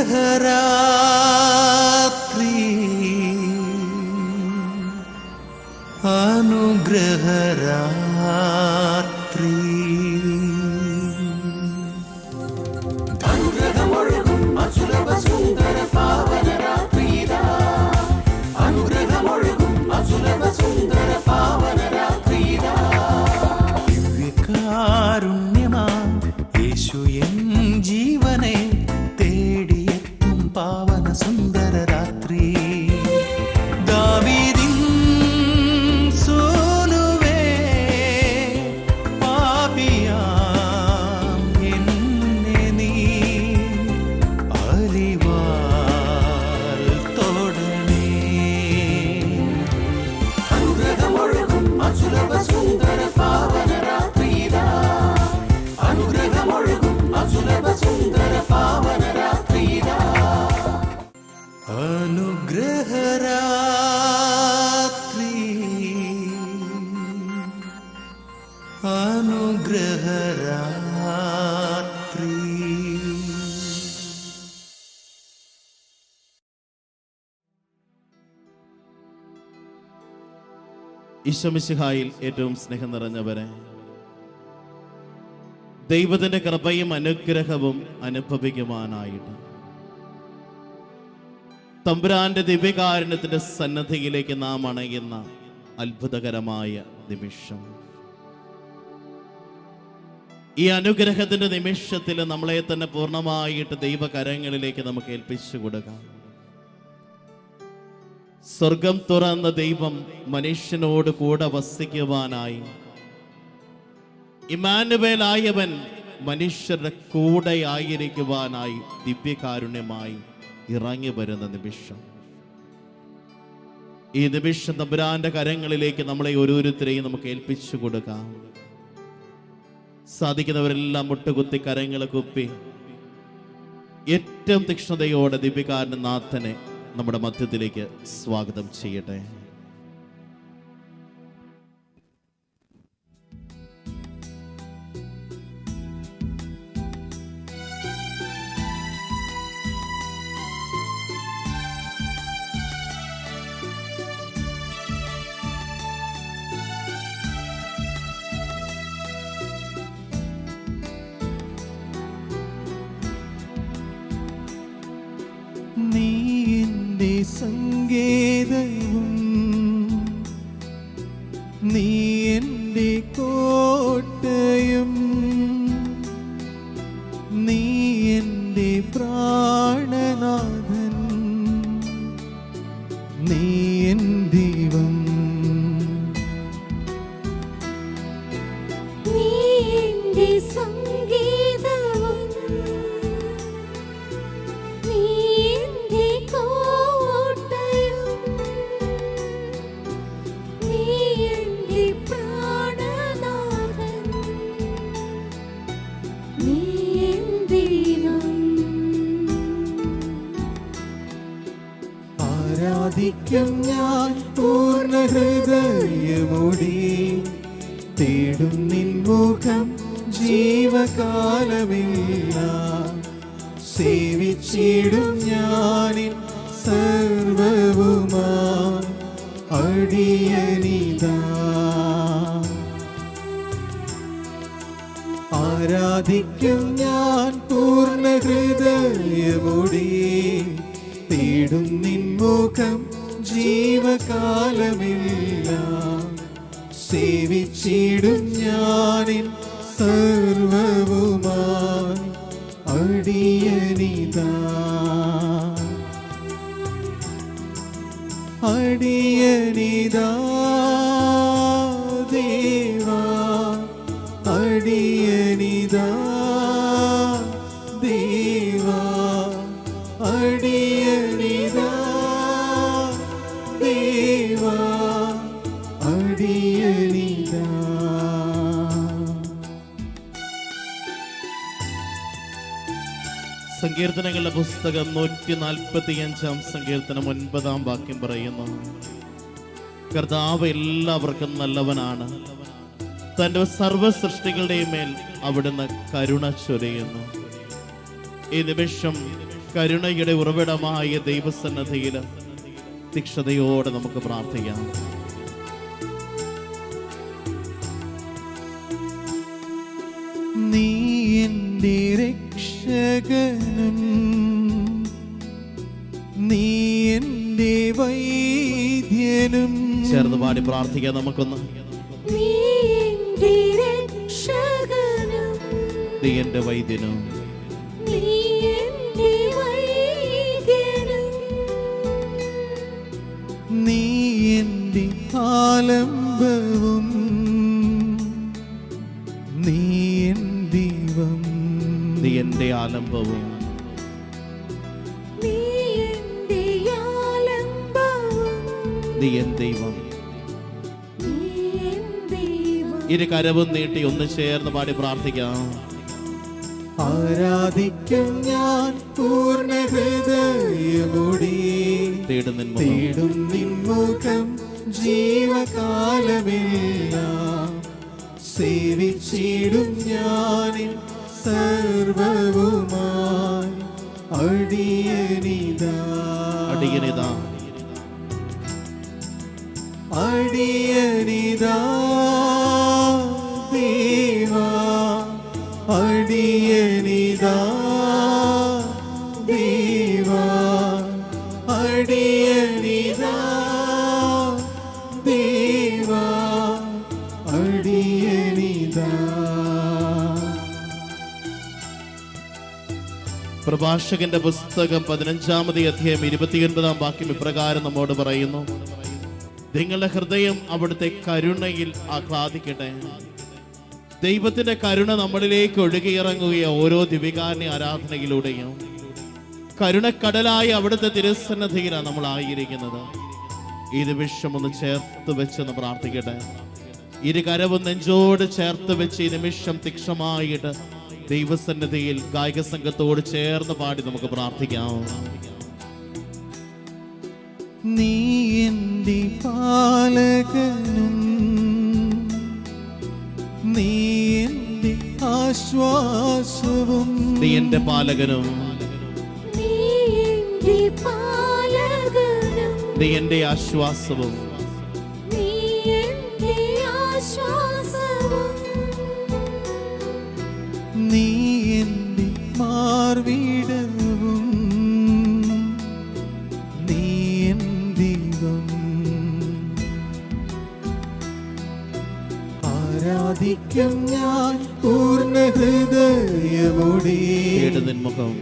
Tehara ഈശ്വമിശിഹായിൽ ഏറ്റവും സ്നേഹം നിറഞ്ഞവരെ. ദൈവത്തിന്റെ കൃപയും അനുഗ്രഹവും അനുഭവിക്കുവാനായിട്ട്. തമ്പുരാന്റെ ദിവ്യകാരുണ്യത്തിന്റെ സന്നദ്ധിയിലേക്ക് നാം അണയുന്ന അത്ഭുതകരമായ നിമിഷം. ഈ അനുഗ്രഹത്തിന്റെ നിമിഷത്തിൽ നമ്മളെ തന്നെ പൂർണമായിട്ട് ദൈവകരങ്ങളിലേക്ക് നമുക്ക് ഏൽപ്പിച്ചു കൊടുക്കാം. സ്വർഗം തുറന്ന ദൈവം മനുഷ്യനോട് കൂടെ വസിക്കുവാനായി. ഇമാനുവേലായവൻ മനുഷ്യരുടെ കൂടെ ആയിരിക്കുവാനായി ദിവ്യകാരുണ്യമായി ഇറങ്ങി വരുന്ന നിമിഷം. ഈ നിമിഷം തമ്പുരാന്റെ കരങ്ങളിലേക്ക് നമ്മളെ ഓരോരുത്തരെയും നമുക്ക് ഏൽപ്പിച്ചു കൊടുക്കാം. സാധിക്കുന്നവരെല്ലാം മുട്ടുകുത്തി കരങ്ങൾ കുപ്പി. ഏറ്റവും തീക്ഷ്ണതയോടെ ദിവ്യകാരൻ നാഥനെ നമ്മുടെ മധ്യത്തിലേക്ക് സ്വാഗതം ചെയ്യട്ടെ. എന്റെ സേവിച്ചിടും ഞാനിൻ സർവവുമായി അടിയനിതാ. അടിയനിതാ. സങ്കീർത്തനങ്ങളുടെ പുസ്തകം നൂറ്റി നാൽപ്പത്തി അഞ്ചാം സങ്കീർത്തനം ഒൻപതാം വാക്യം പറയുന്നു. കർത്താവ് എല്ലാവർക്കും നല്ലവനാണ്. തന്റെ സർവ സൃഷ്ടികളുടെയും മേൽ അവിടുന്ന് കരുണ ചൊരിയുന്നു. ഈ നിമിഷം കരുണയുടെ ഉറവിടമായ ദൈവസന്നദ്ധയിൽ തീക്ഷതയോടെ നമുക്ക് പ്രാർത്ഥിക്കാം. രക്ഷകനും നീ എന്റെ വൈദ്യനും. ചേർന്ന് പാടി പ്രാർത്ഥിക്കാം നമുക്കൊന്ന്. നീ എന്റെ വൈദ്യനും. നീ എന്റെ ആലംബവും ആലംബവും നീ എൻ ദൈവം. നീ എൻ ദൈവം. ഇരു കരവും നീട്ടി ഒന്ന് ചേർന്ന് പാടി പ്രാർത്ഥിക്കാം. ആരാധിക്കും ഞാൻ പൂർണ ഹൃദയമുടി. തേടുന്ന തേടും നിൻമുഖം ജീവകാലമില്ല. സേവിച്ചിടും ഞാനിൻ சர்வவுமாய் அடியனிதா அடியனிதா அடியனிதா പ്രഭാഷകന്റെ പുസ്തകം പതിനഞ്ചാമത് അധ്യായം ഇരുപത്തിയൊൻപതാം വാക്യം ഇപ്രകാരം നമ്മോട് പറയുന്നു. നിങ്ങളുടെ ഹൃദയം അവിടുത്തെ കരുണയിൽ ആഹ്ലാദിക്കട്ടെ. ദൈവത്തിന്റെ കരുണ നമ്മളിലേക്ക് ഒഴുകിയിറങ്ങുകയോ ഓരോ ദിവികാരനെ ആരാധനയിലൂടെയും. കരുണക്കടലായി അവിടുത്തെ തിരുസന്നധിയിലാണ് നമ്മൾ ആയിരിക്കുന്നത്. ഈ നിമിഷം ഒന്ന് ചേർത്ത് വെച്ചൊന്ന് പ്രാർത്ഥിക്കട്ടെ. ഇരു കരവും നെഞ്ചോട് ചേർത്ത് വെച്ച് ഈ നിമിഷം തീക്ഷമായിട്ട് ദൈവസന്നിധിയിൽ ഗായക സംഘത്തോട് ചേർന്ന് പാടി നമുക്ക് പ്രാർത്ഥിക്കാം. നീ എന്റെ പാലകനും നീ എന്റെ ആശ്വാസവും. നീ എന്റെ പാലകനും. നീ എന്റെ പാലകനും. നീ എന്റെ ആശ്വാസവും. നീ എന്റെ മാർവിടവും. നീ എൻ ദൈവം. ആരാധിക്കും ഞാൻ പൂർണ ഹൃദയമോടെ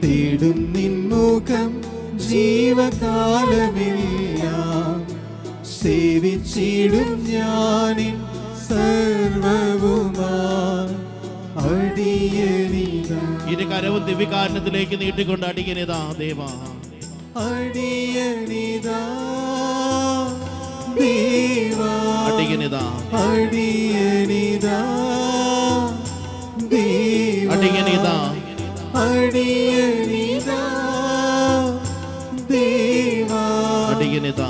തേടും നിൻമുഖം ജീവകാലമെല്ലാം. സേവിച്ചിടും ഞാനിൻ സർവവുമായി കരവും ദിവ്യകാരണത്തിലേക്ക് നീട്ടിക്കൊണ്ട് അടിയനിതാ ദേവ. അടിയനിതാ അടിയനിതാ. അടിയനിതാ അടിയനിതാ. അടിയനിതാ അടിയനിതാ. അടിയനിതാ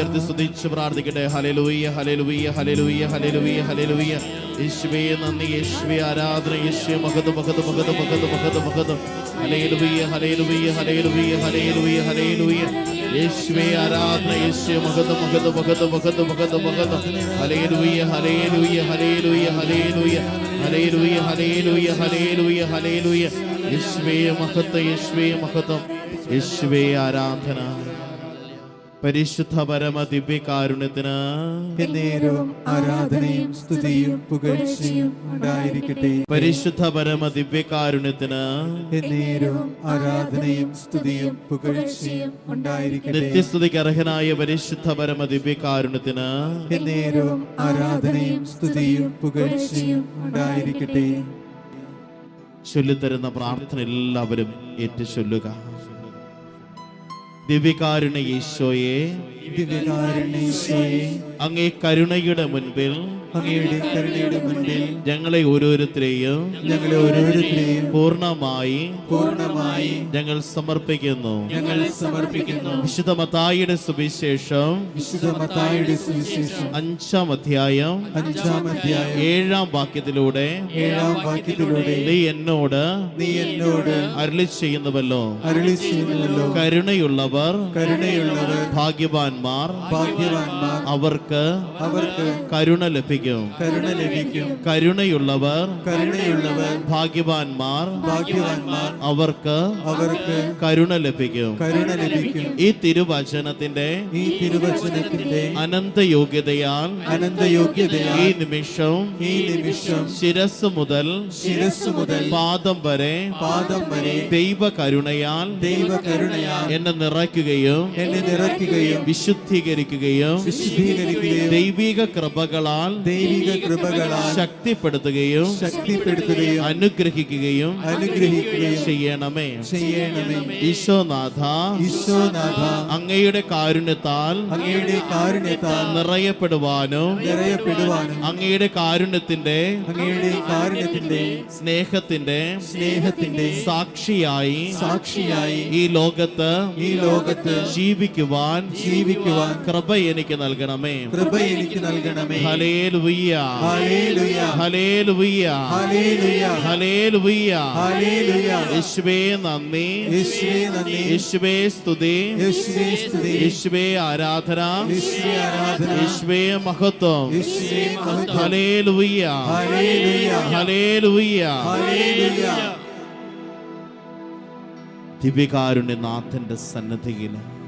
കരമുയർത്തി സ്തുതിച്ച് പ്രാർത്ഥിക്കട്ടെ ഹലലുയ്യ ഹലലുയ്യ ഹലലുയ്യ ഹലലുയ്യ ഹലലുയ്യ യേശുവേ നന്ദി യേശുവേ ആരാധന യേശുവേ മഹത് മഹത് മഹത് മഹത് മഹത് മഹത് ഹലേലുയ്യ ഹലേലുയ്യ ഹലേലുയ്യ ഹലേലുയ്യ ഹലേലുയ്യ യേശുവേ ആരാധന യേശുവേ മഹത് മഹത് മഹത് മഹത് മഹത് മഹത് ഹലേലുയ്യ ഹലേലുയ്യ ഹലേലുയ്യ ഹലേലുയ്യ ഹലേലുയ്യ ഹലേലുയ്യ ഹലേലുയ്യ ഹലേലുയ്യ യേശുവേ മഹത്വം യേശുവേ മഹത്വം യേശുവേ ആരാധന പരിശുദ്ധ പരമ ദിവ്യകാരുണ്യത്തിന് ആരാധനയും സ്തുതിയും പുകഴ്ചയും ഉണ്ടായിരിക്കട്ടെ. പരിശുദ്ധ പരമ ദിവ്യകാരുണ്യത്തിന് ആരാധനയും സ്തുതിയും പുകഴ്ചയും ഉണ്ടായിരിക്കട്ടെ. നിത്യസ്തുതിക്ക് അർഹനായ പരിശുദ്ധ പരമ ദിവ്യകാരുണ്യത്തിന് നേരവും ആരാധനയും സ്തുതിയും പുകഴ്ചയും ഉണ്ടായിരിക്കട്ടെ. ചൊല്ലിത്തരുന്ന പ്രാർത്ഥന എല്ലാവരും ഏറ്റു ചൊല്ലുക ദിവ്യകാരുണ ഈശോയെ ദിവ്യകാരുണ ഈശോയെ. അങ്ങേ കരുണയുടെ മുൻപിൽ അങ്ങയുടെ കരുണയുടെ മുൻപിൽ ഞങ്ങളെ ഓരോരുത്തരെയും ഞങ്ങളെ ഓരോരുത്തരെയും പൂർണമായി പൂർണമായി ഞങ്ങൾ സമർപ്പിക്കുന്നു. ഞങ്ങൾ സമർപ്പിക്കുന്നു. വിശുദ്ധ മത്തായിയുടെ സുവിശേഷം വിശുദ്ധ മത്തായിയുടെ സുവിശേഷം. അഞ്ചാം അധ്യായം അഞ്ചാം അധ്യായം. ഏഴാം വാക്യത്തിലൂടെ ഏഴാം വാക്യത്തിലൂടെ നീ എന്നോട് നീ എന്നോട് അരുളി ചെയ്യുന്നുവല്ലോ. അരുളി ചെയ്യുന്നുവല്ലോ. കരുണയുള്ളവർ കരുണയുള്ളവർ ഭാഗ്യവാന്മാർ ഭാഗ്യവാന്മാർ അവർക്ക് അവർക്ക് കരുണ ലഭിക്കും കരുണ ലഭിക്കും. കരുണയുള്ളവർ കരുണയുള്ളവർ ഭാഗ്യവാന്മാർ ഭാഗ്യവാന്മാർ അവർക്ക് അവർക്ക് കരുണ ലഭിക്കും. കരുണ ലഭിക്കും. ഈ തിരുവചനത്തിന്റെ ഈ തിരുവചനത്തിന്റെ അനന്ത യോഗ്യതയാൽ അനന്ത യോഗ്യതയാൽ ഈ നിമിഷം ഈ നിമിഷം ശിരസ് മുതൽ ശിരസ് മുതൽ പാദം വരെ പാദം വരെ ദൈവ കരുണയാൽ ദൈവ കരുണയാൽ എന്നെ നിറയ്ക്കുകയും എന്നെ നിറയ്ക്കുകയും വിശുദ്ധീകരിക്കുകയും വിശുദ്ധീകരിക്കുകയും ദൈവിക കൃപകളാൽ ദൈവിക കൃപകളാൽ ശക്തിപ്പെടുത്തുകയും ശക്തിപ്പെടുത്തുകയും അനുഗ്രഹിക്കുകയും അനുഗ്രഹിക്കുകയും ചെയ്യണമേ. ചെയ്യണമേ. ഈശോനാഥ ഈശോനാഥ അങ്ങയുടെ കാരുണ്യത്താൽ അങ്ങയുടെ കാരുണ്യത്താൽ നിറയപ്പെടുവാനും നിറയപ്പെടുവാനും അങ്ങയുടെ കാരുണ്യത്തിന്റെ അങ്ങയുടെ കാരുണ്യത്തിന്റെ സ്നേഹത്തിന്റെ സ്നേഹത്തിന്റെ സാക്ഷിയായി സാക്ഷിയായി ഈ ലോകത്ത് ഈ ലോകത്ത് ജീവിക്കുവാൻ ജീവിക്കുവാൻ കൃപ എനിക്ക് നൽകണമേ. കൃപ എനിക്ക് നൽകണമേ. ഹലേലുയ്യ യേശുവേ നന്ദി. യേശുവേ സ്തുതി. യേശുവേ ആരാധന. യേശുവേ മഹത്വം. ദിവ്യകാരുണ്യനാഥന്റെ സന്നദ്ധിയിൽ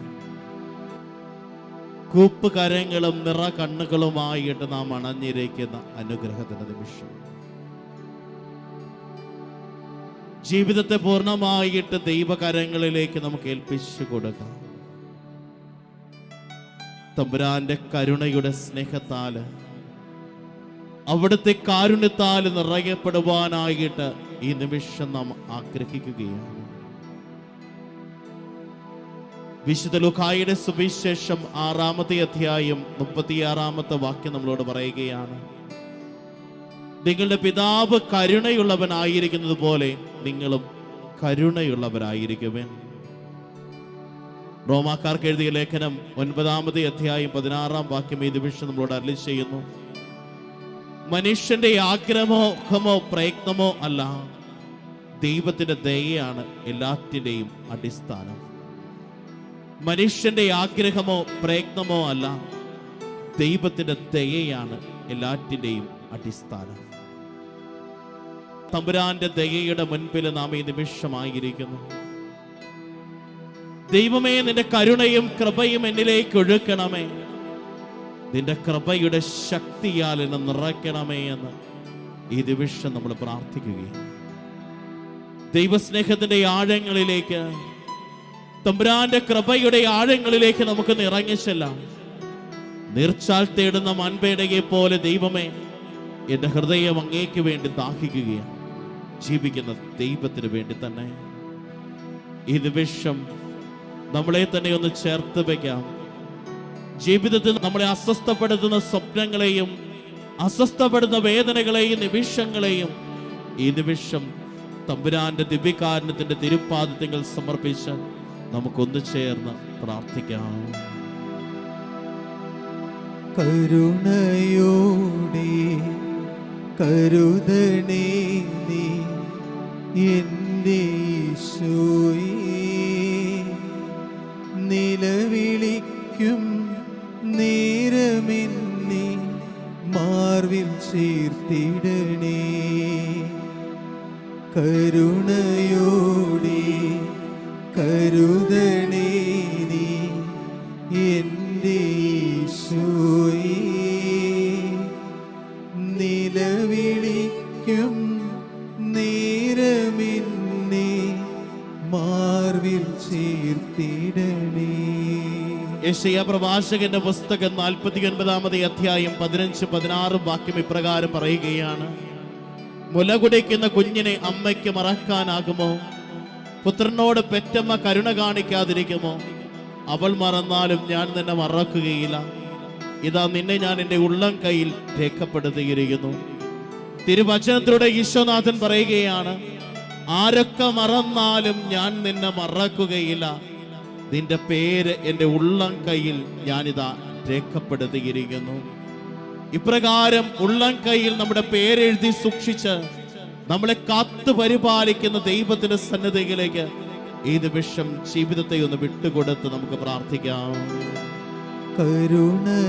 കൂപ്പുകരങ്ങളും നിറ കണ്ണുകളുമായിട്ട് നാം അണഞ്ഞിരിക്കുന്ന അനുഗ്രഹത്തിന്റെ നിമിഷം. ജീവിതത്തെ പൂർണമായിട്ട് ദൈവകരങ്ങളിലേക്ക് നമുക്ക് ഏൽപ്പിച്ചു കൊടുക്കാം. തമ്പുരാന്റെ കരുണയുടെ സ്നേഹത്താൽ അവിടുത്തെ കാരുണ്യത്താൽ നിറയപ്പെടുവാനായിട്ട് ഈ നിമിഷം നാം ആഗ്രഹിക്കുകയാണ്. വിശുദ്ധ ലുഖായുടെ സുവിശേഷം ആറാമത്തെ അധ്യായം മുപ്പത്തിയാറാമത്തെ വാക്യം നമ്മളോട് പറയുകയാണ്. നിങ്ങളുടെ പിതാവ് കരുണയുള്ളവനായിരിക്കുന്നത് പോലെ നിങ്ങളും കരുണയുള്ളവരായിരിക്കുവൻ. റോമാക്കാർക്ക് എഴുതിയ ലേഖനം ഒൻപതാമത്തെ അധ്യായം പതിനാറാം വാക്യം ഈ നിമിഷം നമ്മളോട് അരളി ചെയ്യുന്നു. മനുഷ്യന്റെ ആഗ്രഹമോ പ്രയത്നമോ അല്ല. ദൈവത്തിന്റെ ദയയാണ് എല്ലാറ്റിന്റെയും അടിസ്ഥാനം. മനുഷ്യന്റെ ആഗ്രഹമോ പ്രയത്നമോ അല്ല ദൈവത്തിന്റെ ദയയാണ് എല്ലാറ്റിന്റെയും അടിസ്ഥാനം. തമ്പുരാന്റെ ദയയുടെ മുൻപിൽ നാം ഈ നിമിഷമായിരിക്കുന്നു. ദൈവമേ നിന്റെ കരുണയും കൃപയും എന്നിലേക്ക് ഒഴുക്കണമേ. നിന്റെ കൃപയുടെ ശക്തിയാൽ എന്നെ നിറയ്ക്കണമേ എന്ന് ഈ നിമിഷം നമ്മൾ പ്രാർത്ഥിക്കുകയാണ്. ദൈവസ്നേഹത്തിന്റെ ആഴങ്ങളിലേക്ക് തമ്പുരാന്റെ കൃപയുടെ ആഴങ്ങളിലേക്ക് നമുക്ക് ഇറങ്ങി ചെല്ലാം. നീർച്ചാൽ തേടുന്ന മൺപേടയെ പോലെ ദൈവമേ എന്റെ ഹൃദയം അങ്ങേക്ക് വേണ്ടി ദാഹിക്കുകയാണ്. ജീവിക്കുന്ന ദൈവത്തിന് വേണ്ടി തന്നെ. ഈ നിമിഷം നമ്മളെ തന്നെ ഒന്ന് ചേർത്ത് വയ്ക്കാം ജീവിതത്തിൽ നമ്മളെ അസ്വസ്ഥപ്പെടുത്തുന്ന സ്വപ്നങ്ങളെയും അസ്വസ്ഥപ്പെടുന്ന വേദനകളെയും നിമിഷങ്ങളെയും ഈ നിമിഷം തമ്പുരാന്റെ ദിവ്യകാരണത്തിന്റെ തിരുപ്പാദത്തിൽ സമർപ്പിച്ച് നമുക്കൊന്നു ചേർന്ന് പ്രാർത്ഥിക്കാം. കരുണയോടെ കരുതണേ നീ എന്റെ പ്രവാചകന്റെ പുസ്തകം നാൽപ്പത്തി ഒൻപതാമത് അധ്യായം പതിനഞ്ച് പതിനാറ് വാക്യം ഇപ്രകാരം പറയുകയാണ്. മുല മുലകുടിക്കുന്ന കുഞ്ഞിനെ അമ്മയ്ക്ക് മറക്കാനാകുമോ? പുത്രനോട് പെറ്റമ്മ കരുണ കാണിക്കാതിരിക്കുമോ? അവൾ മറന്നാലും ഞാൻ നിന്നെ മറക്കുകയില്ല. ഇതാ നിന്നെ ഞാൻ എന്റെ ഉള്ളം കയ്യിൽ രേഖപ്പെടുത്തിയിരിക്കുന്നു. തിരുവചനത്തിലൂടെ ഈശ്വനാഥൻ പറയുകയാണ് ആരൊക്കെ മറന്നാലും ഞാൻ നിന്നെ മറക്കുകയില്ല. നിന്റെ പേര് എന്റെ ഉള്ളം കയ്യിൽ ഞാനിതാ രേഖപ്പെടുത്തിയിരിക്കുന്നു. ഇപ്രകാരം ഉള്ളം കയ്യിൽ നമ്മുടെ പേരെഴുതി സൂക്ഷിച്ച് നമ്മളെ കാത്തു പരിപാലിക്കുന്ന ദൈവത്തിന്റെ സന്നദ്ധയിലേക്ക് ഈ നിമിഷം ജീവിതത്തെ ഒന്ന് വിട്ടുകൊടുത്ത് നമുക്ക് പ്രാർത്ഥിക്കാം. കരുണയോടെ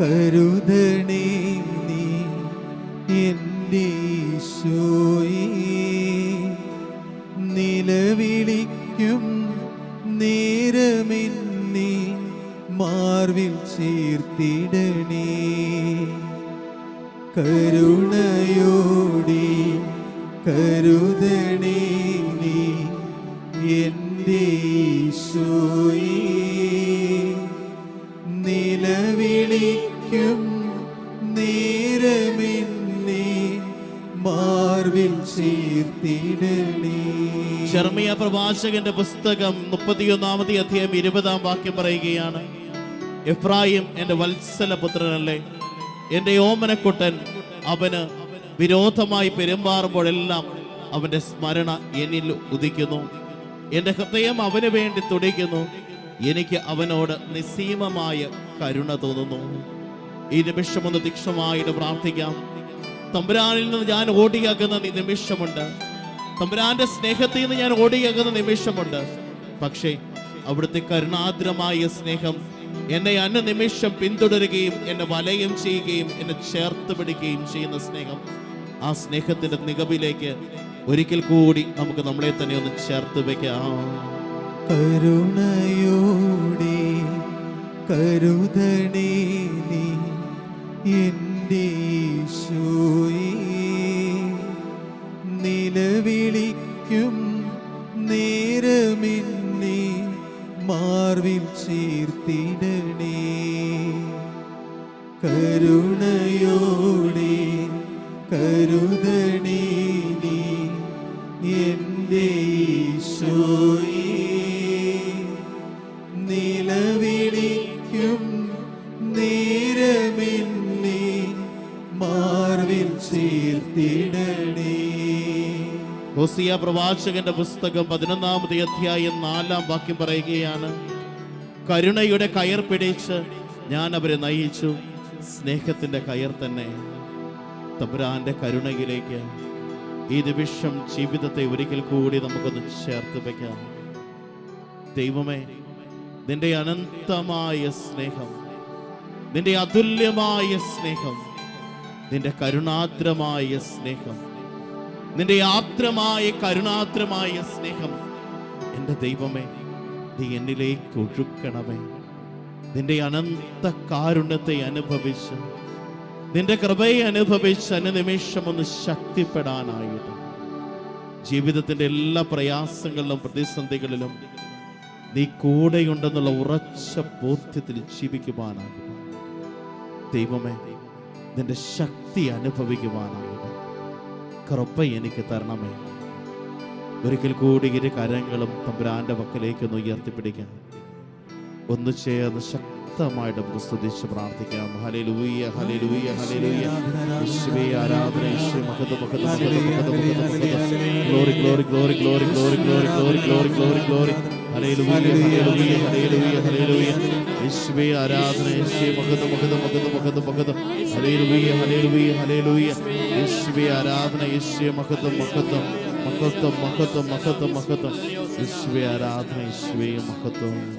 കരുതണേ നീ ഈശോയേ. നിലവിളിക്കും നേരമിന്നി മാർവിൽ ചേർത്തിടണേ. കരുണയോടി കരുതണേ നീ എന്റെ നിലവിളിക്കും നേരമെന്നെ മാർവിൽ ചേർത്തിടണേ. ശർമിയ പ്രവാചകന്റെ പുസ്തകം മുപ്പത്തിയൊന്നാമത്തെ അധ്യായം ഇരുപതാം വാക്യം പറയുകയാണ് എഫ്രായിം എന്റെ വത്സല പുത്രനല്ലേ എന്റെ ഓമനക്കുട്ടൻ അവന് വിരോധമായി പെരുമാറുമ്പോഴെല്ലാം അവന്റെ സ്മരണ എന്നിൽ ഉദിക്കുന്നു. എന്റെ ഹൃദയം അവന് വേണ്ടി തുടിക്കുന്നു. എനിക്ക് അവനോട് നിസ്സീമമായ കരുണ തോന്നുന്നു. ഈ നിമിഷം ഒന്ന് തീക്ഷമായിട്ട് പ്രാർത്ഥിക്കാം. തമ്പുരാനിൽ നിന്ന് ഞാൻ ഓടിയാക്കുന്ന നിമിഷമുണ്ട്. തമ്പുരാന്റെ സ്നേഹത്തിൽ നിന്ന് ഞാൻ ഓടിയാക്കുന്ന നിമിഷമുണ്ട്. പക്ഷേ അവിടുത്തെ കരുണാദ്രമായ സ്നേഹം എന്നെ അന്ന നിമിഷം പിന്തുടരുകയും എന്നെ വലയം ചെയ്യുകയും എന്നെ ചേർത്ത് പിടിക്കുകയും ചെയ്യുന്ന സ്നേഹം ആ സ്നേഹത്തിന്റെ നികവിലേക്ക് ഒരിക്കൽ കൂടി നമുക്ക് നമ്മളെ തന്നെ ഒന്ന് ചേർത്ത് വെക്കാം. കരുണയോടെ കരുതണേ നീ എന്റെ to പ്രവാചകന്റെ പുസ്തകം പതിനൊന്നാമത്തെ അധ്യായം നാലാം വാക്യം പറയുകയാണ് കരുണയുടെ കയർ പിടിച്ച് ഞാൻ അവരെ നയിച്ചു. സ്നേഹത്തിന്റെ കയർ തന്നെ തമ്പുരാന്റെ കരുണയിലേക്ക്. ഈ നിമിഷം ജീവിതത്തെ ഒരിക്കൽ കൂടി നമുക്കൊന്ന് ചേർത്ത് വയ്ക്കാം ദൈവമേ നിന്റെ അനന്തമായ സ്നേഹം നിന്റെ അതുല്യമായ സ്നേഹം നിന്റെ കരുണാദ്രമായ സ്നേഹം നിന്റെ ആത്രമായ കരുണാത്രമായ സ്നേഹം എന്റെ ദൈവമേ നീ എന്നിലേക്ക് ഒഴുക്കണമേ. നിന്റെ അനന്ത കാരുണ്യത്തെ അനുഭവിച്ച് നിന്റെ കൃപയെ അനുഭവിച്ച് അനുനിമിഷം ഒന്ന് ശക്തിപ്പെടാനായിട്ട്. ജീവിതത്തിന്റെ എല്ലാ പ്രയാസങ്ങളിലും പ്രതിസന്ധികളിലും നീ കൂടെയുണ്ടെന്നുള്ള ഉറച്ച ബോധ്യത്തിൽ ജീവിക്കുവാനായിട്ട്. ദൈവമേ നിന്റെ ശക്തി അനുഭവിക്കുവാനായിട്ട്. കൃപ എനിക്ക് തരണമേ. ഒരിക്കൽ കൂടി ഇരു കരങ്ങളും തമ്പുരാന്റെ പക്കലേക്ക് ഒന്ന് ഉയർത്തിപ്പിടിക്കാം. ഒന്ന് ചേർന്ന് ശക്തമായിട്ട് നമുക്ക് സ്തുതിച്ച് പ്രാർത്ഥിക്കാം. ഹല്ലേലൂയ ഹല്ലേലൂയ ഹല്ലേലൂയ. യേശുവേ ആരാധന യേശുവേ ആരാധന യേശുവേ ആരാധന യേശുവേ മഹത്വം മഹത്വം മഹത്വം മഹത്വം മഹത്വം മഹത്വം. യേശുവേ ആരാധന യേശുവേ മഹത്വം.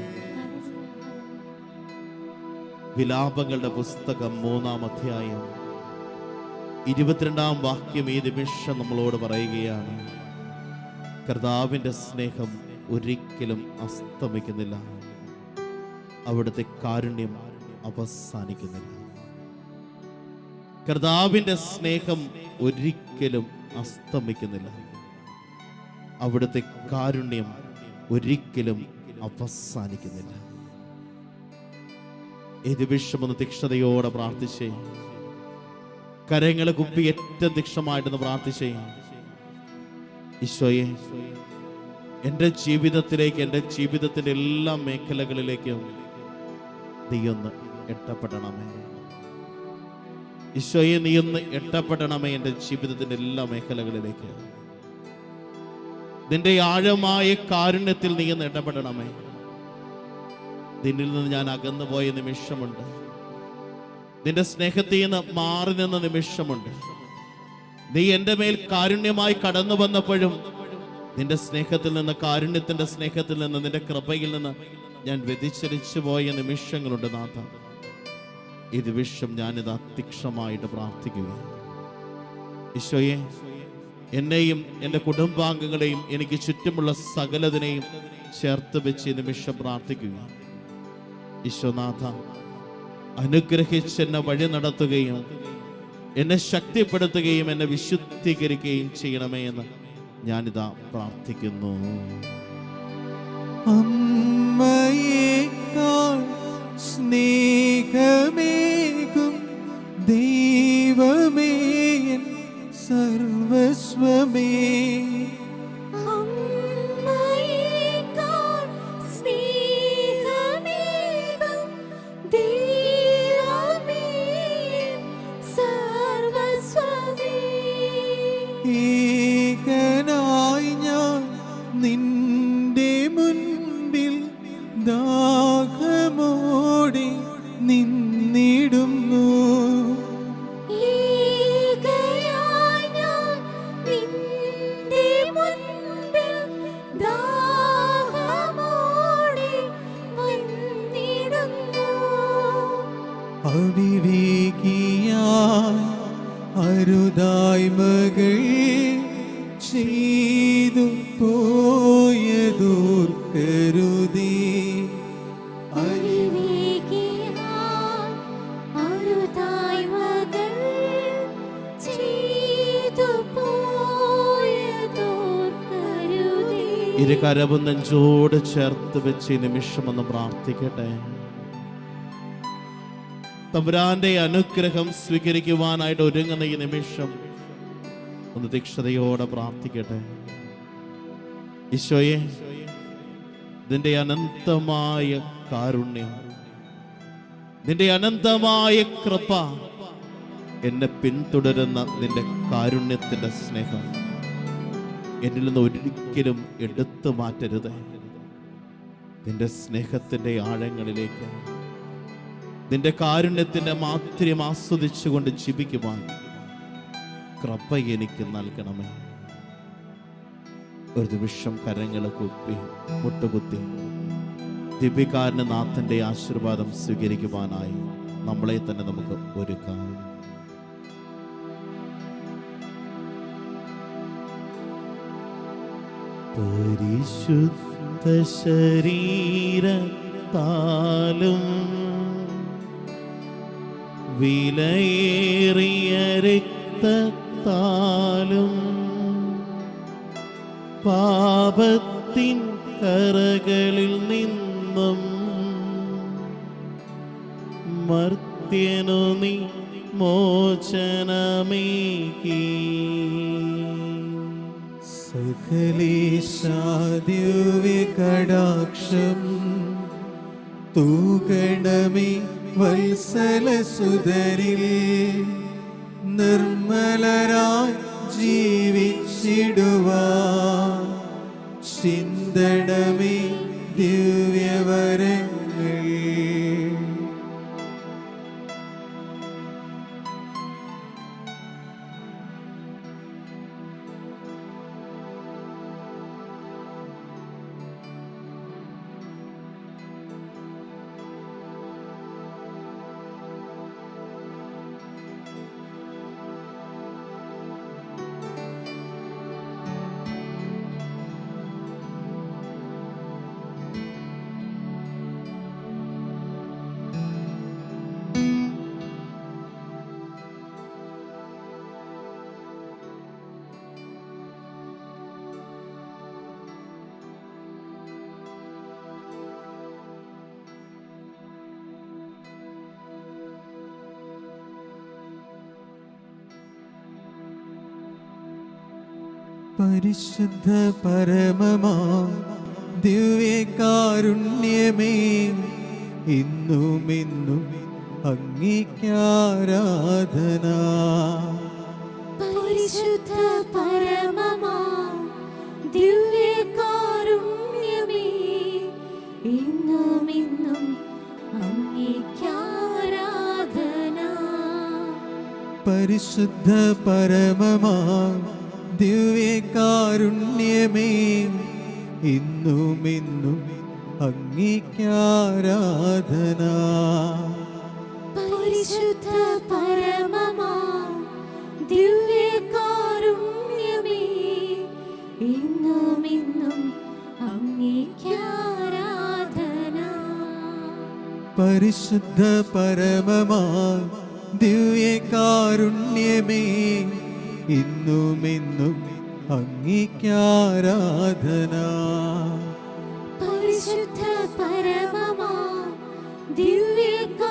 വിലാപങ്ങളുടെ പുസ്തകം മൂന്നാം അധ്യായം. ഇരുപത്തിരണ്ടാം വാക്യം ഈ നിമിഷം നമ്മളോട് പറയുകയാണ് കർത്താവിന്റെ സ്നേഹം ഒരിക്കലും അസ്തമിക്കുന്നില്ല. അവിടുത്തെ കാരുണ്യം അവസാനിക്കുന്നില്ല. കർത്താവിന്റെ സ്നേഹം ഒരിക്കലും അസ്തമിക്കുന്നില്ല. അവിടുത്തെ കാരുണ്യം ഒരിക്കലും അവസാനിക്കുന്നില്ല. ഈ നിമിഷം ഒന്ന് തീക്ഷണതയോടെ പ്രാർത്ഥിച്ചേ. കരങ്ങളെ കുപ്പി ഏറ്റവും തീക്ഷണമായിട്ടൊന്ന് പ്രാർത്ഥിച്ചേ. ഈശോയെ എന്റെ ജീവിതത്തിലേക്ക് എന്റെ ജീവിതത്തിന്റെ എല്ലാ മേഖലകളിലേക്കും നീയൊന്ന് എട്ടപ്പെടണമേ. ഈശോയെ നീ ഒന്ന് എട്ടപ്പെടണമേ എന്റെ ജീവിതത്തിന്റെ എല്ലാ മേഖലകളിലേക്ക്. നിന്റെ ആഴമായ കാരുണ്യത്തിൽ നീ ഒന്ന് ഇടപെടണമേ നിന്നിൽ നിന്ന് ഞാൻ അകന്നു പോയ നിമിഷമുണ്ട്. നിന്റെ സ്നേഹത്തിൽ നിന്ന് മാറി നിന്ന നിമിഷമുണ്ട്. നീ എന്റെ മേൽ കാരുണ്യമായി കടന്നു വന്നപ്പോഴും നിന്റെ സ്നേഹത്തിൽ നിന്ന് കാരുണ്യത്തിന്റെ സ്നേഹത്തിൽ നിന്ന് നിന്റെ കൃപയിൽ നിന്ന് ഞാൻ വ്യതിച്ചരിച്ചു പോയ നിമിഷങ്ങളുണ്ട് നാഥ. ഈ നിമിഷം ഞാനിത് അത്യക്ഷമായിട്ട് പ്രാർത്ഥിക്കുക ഈശോയെ എന്നെയും എന്റെ കുടുംബാംഗങ്ങളെയും എനിക്ക് ചുറ്റുമുള്ള സകലതിനെയും ചേർത്ത് വെച്ച് ഈ നിമിഷം പ്രാർത്ഥിക്കുക. ഈശോനാഥ അനുഗ്രഹിച്ച് എന്നെ വഴി നടത്തുകയും എന്നെ ശക്തിപ്പെടുത്തുകയും എന്നെ വിശുദ്ധീകരിക്കുകയും ചെയ്യണമേ എന്ന് ഞാനിതാ പ്രാർത്ഥിക്കുന്നു. അമ്മയേക്കാൾ സ്നേഹമേകും ദൈവമേ സർവസ്വമേ. പോയതോർക്കരുതേ. ഇരു കരവും നെഞ്ചോട് ചേർത്ത് വെച്ച് ഈ നിമിഷം ഒന്ന് പ്രാർത്ഥിക്കട്ടെ തമ്പുരാന്റെ അനുഗ്രഹം സ്വീകരിക്കുവാനായിട്ട് ഒരുങ്ങുന്ന ഈ നിമിഷം ഒന്ന് ദീക്ഷതയോടെ പ്രാർത്ഥിക്കട്ടെ. ഈശോയെ നിന്റെ അനന്തമായ കാരുണ്യം നിന്റെ അനന്തമായ കൃപ എന്നെ പിന്തുടരുന്ന നിന്റെ കാരുണ്യത്തിന്റെ സ്നേഹം. എന്നിൽ നിന്ന് ഒരിക്കലും എടുത്തു മാറ്റരുത്. നിന്റെ സ്നേഹത്തിന്റെ ആഴങ്ങളിലേക്ക് നിന്റെ കാരുണ്യത്തിന്റെ മാത്രം ആസ്വദിച്ചുകൊണ്ട് ജീവിക്കുവാൻ കൃപ എനിക്ക് നൽകണമേ. ഒരു നിമിഷം കരങ്ങളെ കുപ്പി മുട്ടുകുത്തി. ദിവ്യകാരന് നാഥന്റെ ആശീർവാദം സ്വീകരിക്കുവാനായി നമ്മളെ തന്നെ നമുക്ക് ഒരുക്കാം. പരിശുദ്ധ ശരീരത്താലും വിലയേറിയ രക്തത്താലും പാപത്തിൻ കറകളിൽ നിന്നും മർത്യനു നീ മോചനമേകി. സകലേശാദ്യവ്യ കടാക്ഷം തൂകണമേ വത്സല സുതരിൽ നിർമ്മലരായി ജീവിച്ചിടുവാൻ. ചിന്തണമേ ദിവ്യവരങ്ങൾ പരിശുദ്ധ പരമമാ. ദിവ്യകാരുണ്യമേ ഇന്നും ഇന്നും അംഗീകാരാധന. പരിശുദ്ധ പരമമാ ദിവ്യകാരുണ്യമേ ഇന്നും ഇന്നും അംഗീകാരാധന. പരിശുദ്ധ പരമമാ ദിവ്യകാരുണ്യമേ ഇന്നും ഇന്നും അംഗീകാരാധന. പരിശുദ്ധ പരമമാ ദിവ്യകാരുണ്യമേ ഇന്നും ഇന്നും അംഗീകാരാധന. പരിശുദ്ധ പരമമാ ദിവ്യകാരുണ്യമേ ഇന്നും അങ്ങിക്കാരാധന. പരിശുദ്ധ പരമമാ ദിവ്യകാരുണ്യമേ